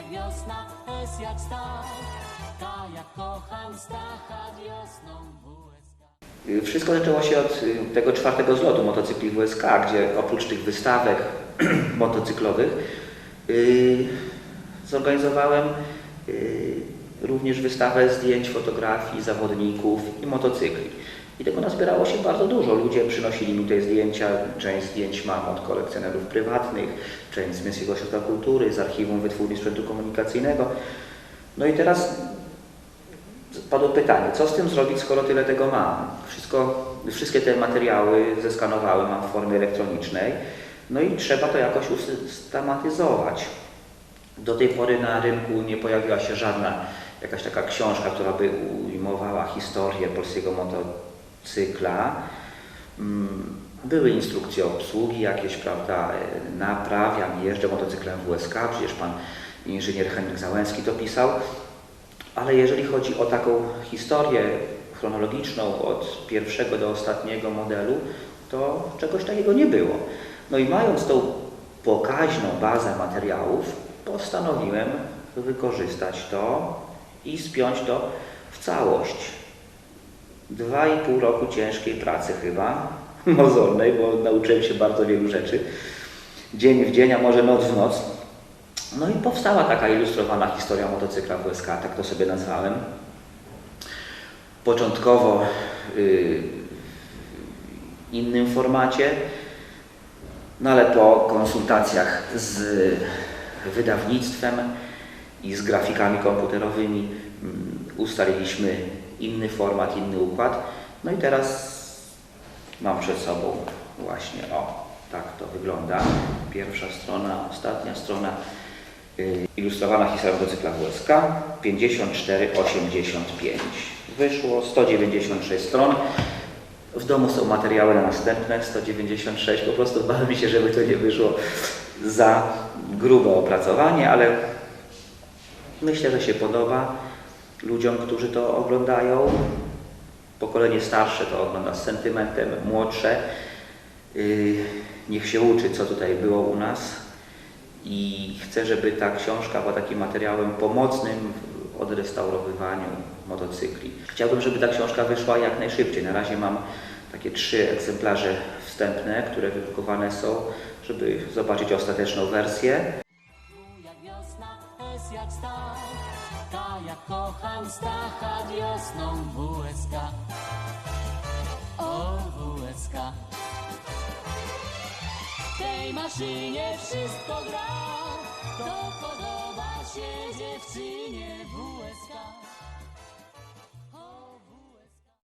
jak wiosna, S jak start. K jak kocham, Stacha wiosną Wszystko zaczęło się od y, tego czwartego zlotu motocykli WSK, gdzie oprócz tych wystawek motocyklowych y, zorganizowałem y, również wystawę zdjęć, fotografii zawodników i motocykli. I tego nazbierało się bardzo dużo. Ludzie przynosili mi te zdjęcia. Część zdjęć mam od kolekcjonerów prywatnych, część z Miejskiego Ośrodka Kultury, z Archiwum Wytwórni Sprzętu Komunikacyjnego. No i teraz Padło pytanie, co z tym zrobić, skoro tyle tego mam? Wszystko, wszystkie te materiały zeskanowałem, mam w formie elektronicznej, no i trzeba to jakoś usystematyzować. Do tej pory na rynku nie pojawiła się żadna jakaś taka książka, która by ujmowała historię polskiego motocykla. Mm, Były instrukcje obsługi jakieś, prawda, naprawiam, jeżdżę motocyklem WSK, przecież pan inżynier Henryk Załęski to pisał. Ale jeżeli chodzi o taką historię chronologiczną od pierwszego do ostatniego modelu, to czegoś takiego nie było. No i mając tą pokaźną bazę materiałów, postanowiłem wykorzystać to i spiąć to w całość. Dwa i pół roku ciężkiej pracy chyba, mozolnej, bo nauczyłem się bardzo wielu rzeczy. Dzień w dzień, a może noc w noc. No i powstała taka ilustrowana historia motocykla WSK, tak to sobie nazwałem. Początkowo y, w innym formacie, no ale po konsultacjach z wydawnictwem i z grafikami komputerowymi mm, ustaliliśmy inny format, inny układ. No i teraz mam przed sobą właśnie, o, tak to wygląda. Pierwsza strona, ostatnia strona. Y, Ilustrowana historia motocykla WSK 5485. Wyszło 196 stron. W domu są materiały na następne 196. Po prostu bałem się, żeby to nie wyszło za grube opracowanie, ale myślę, że się podoba ludziom, którzy to oglądają. Pokolenie starsze to ogląda z sentymentem, młodsze yy, niech się uczy, co tutaj było u nas i chcę, żeby ta książka była takim materiałem pomocnym w odrestaurowywaniu motocykli. Chciałbym, żeby ta książka wyszła jak najszybciej. Na razie mam takie trzy egzemplarze wstępne, które wydrukowane są, żeby zobaczyć ostateczną wersję. K jak kocham, Stacha wiosną WSK. O WSK. W tej maszynie wszystko gra. To podoba.